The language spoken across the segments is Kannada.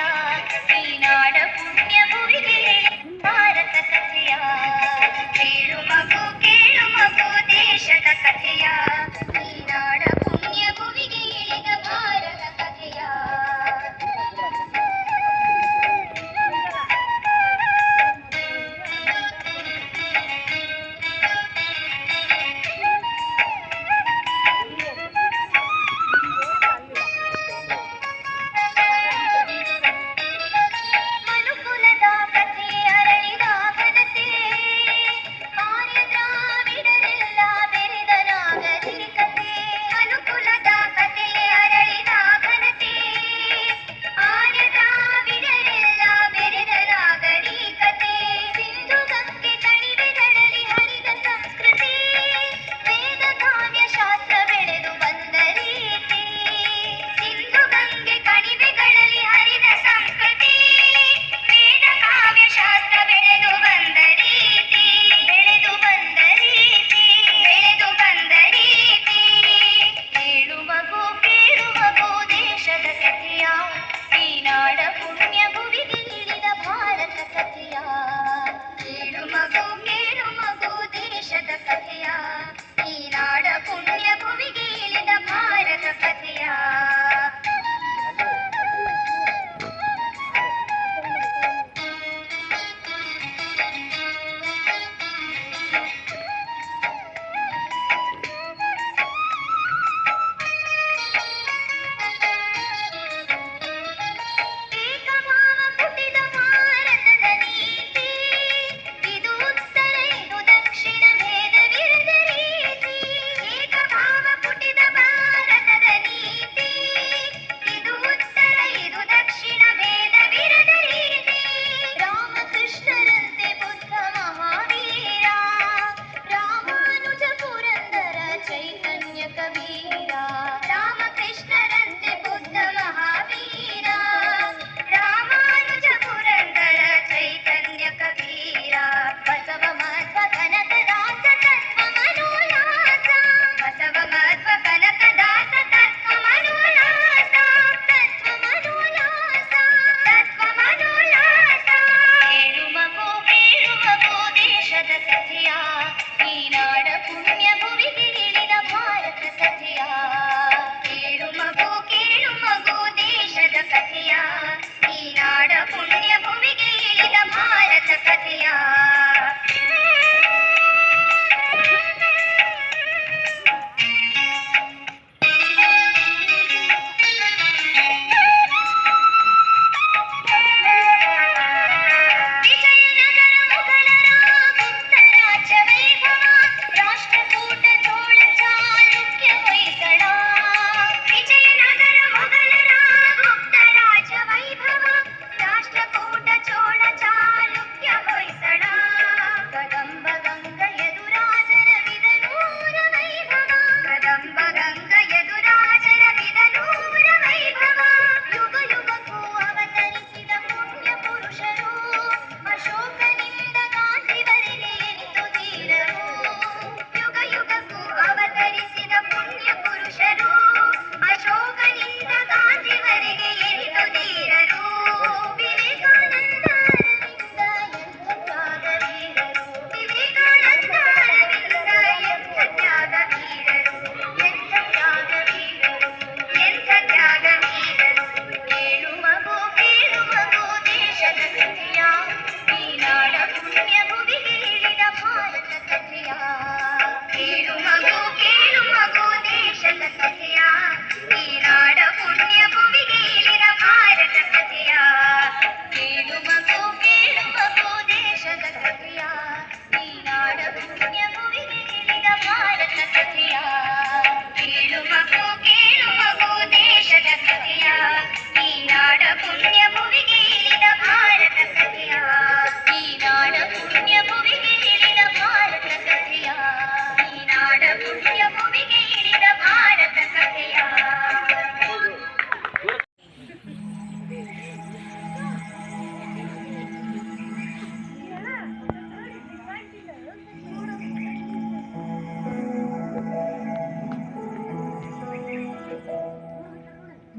या हसीना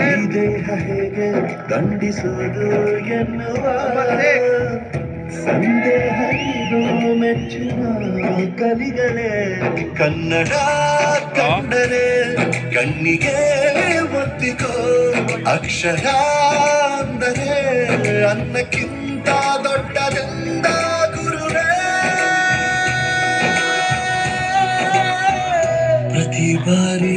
ಈ ದೇಹ ಹೇಗೆ ದಂಡಿಸುವುದು ಎನ್ನುವ ಸಂದೇಹ ಇದು ಮೆಚ್ಚಿನ ಕಲಿಗಳೇ ಕನ್ನಡ ಕಂಡರೆ ಕಣ್ಣಿಗೆ ಒತ್ತಿಕೋ ಅಕ್ಷರ ಅಂದರೆ ಅನ್ನಕ್ಕಿಂತ ದೊಡ್ಡದೆಂದ ಗುರುವೇ ಪ್ರತಿ ಬಾರಿ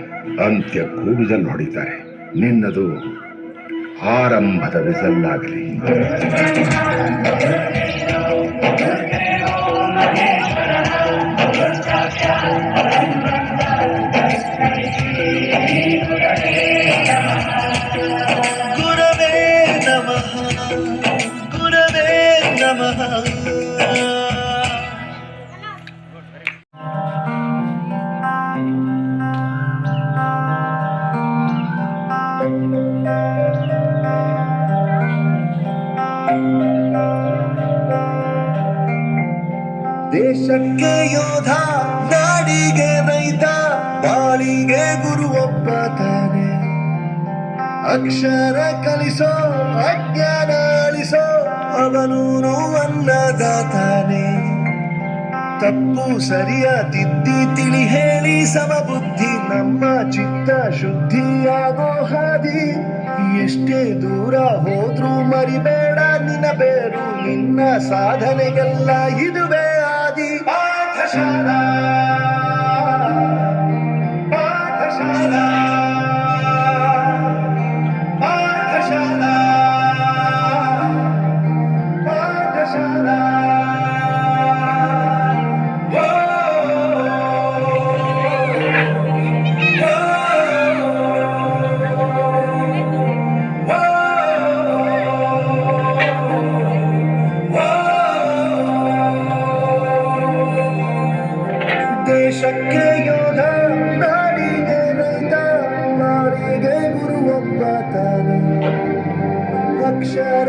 ಅಂತ್ಯಕ್ಕೂ ಕೂಬಿಸಲ್ ಹೊಡಿತಾರೆ ನಿನ್ನದು ಆರಂಭದ ವಿಸಲ್ಲಾಗಲಿ ಅಜ್ಞಾನ ಅಳಿಸೋ ನೋವಲ್ಲ ದಾತಾನೆ ತಪ್ಪು ಸರಿಯ ತಿದ್ದಿ ತಿಳಿ ಹೇಳಿ ಸಮಬುದ್ಧಿ ನಮ್ಮ ಚಿತ್ತ ಶುದ್ಧಿಯಾಗೋ ಹಾದಿ. ಎಷ್ಟೇ ದೂರ ಹೋದ್ರೂ ಮರಿಬೇಡ ನಿನ್ನ ಬೇರು ನಿನ್ನ ಸಾಧನೆಗೆಲ್ಲ ಇದುವೇ ಆದಿ ಪಾಠಶಾಲಾ. ದೇಶಕ್ಕೆ ಯೋಧ ನಾಡಿಗೆ ರೈತ ನಾಡಿಗೆ ಗುರು ಒಬ್ಬ ತಾನೆ ಅಕ್ಷರ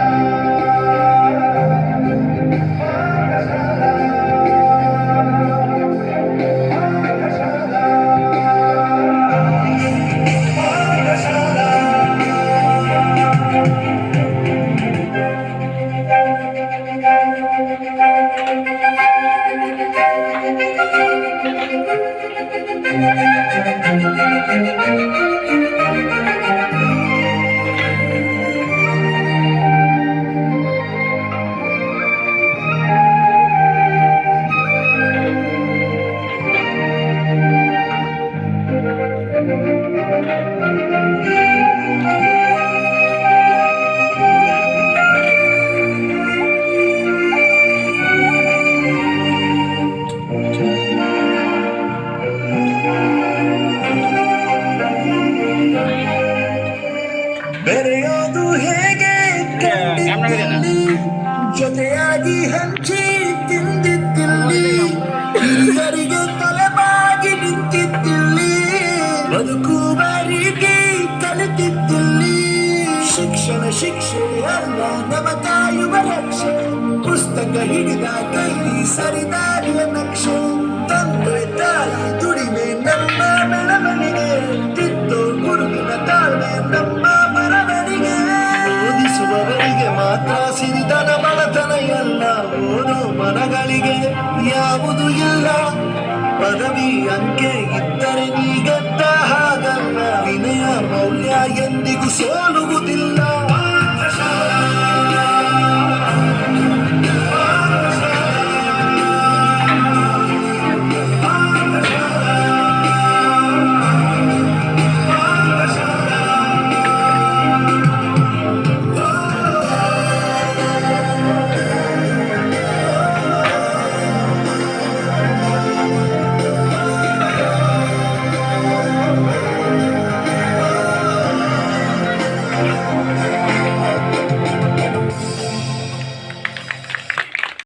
ಜೊತೆಯಾಗಿ ಹಂಚಿ ತಿಂದಿದ್ದಿಲ್ಲಿ ಹಿರಿಯರಿಗೆ ತಲೆಬಾಗಿ ನಿಂತಿದ್ದಿಲ್ಲಿ ಬದುಕುವ ರೀತಿ ಕಲಿತಿದ್ದಿಲ್ಲಿ ಶಿಕ್ಷಣ, ಶಿಕ್ಷೆ ಅಲ್ಲ ನಮ ತಾಯುವ ರಕ್ಷೆ ಪುಸ್ತಕ ಹಿಡಿದ ಕೈ ಸರಿದಾರಿಯ ನಕ್ಷೆ. ತಂದೆ ತಾಯಿ ದುಡಿಮೆ ನಮ್ಮ ಬೆಳವಣಿಗೆ.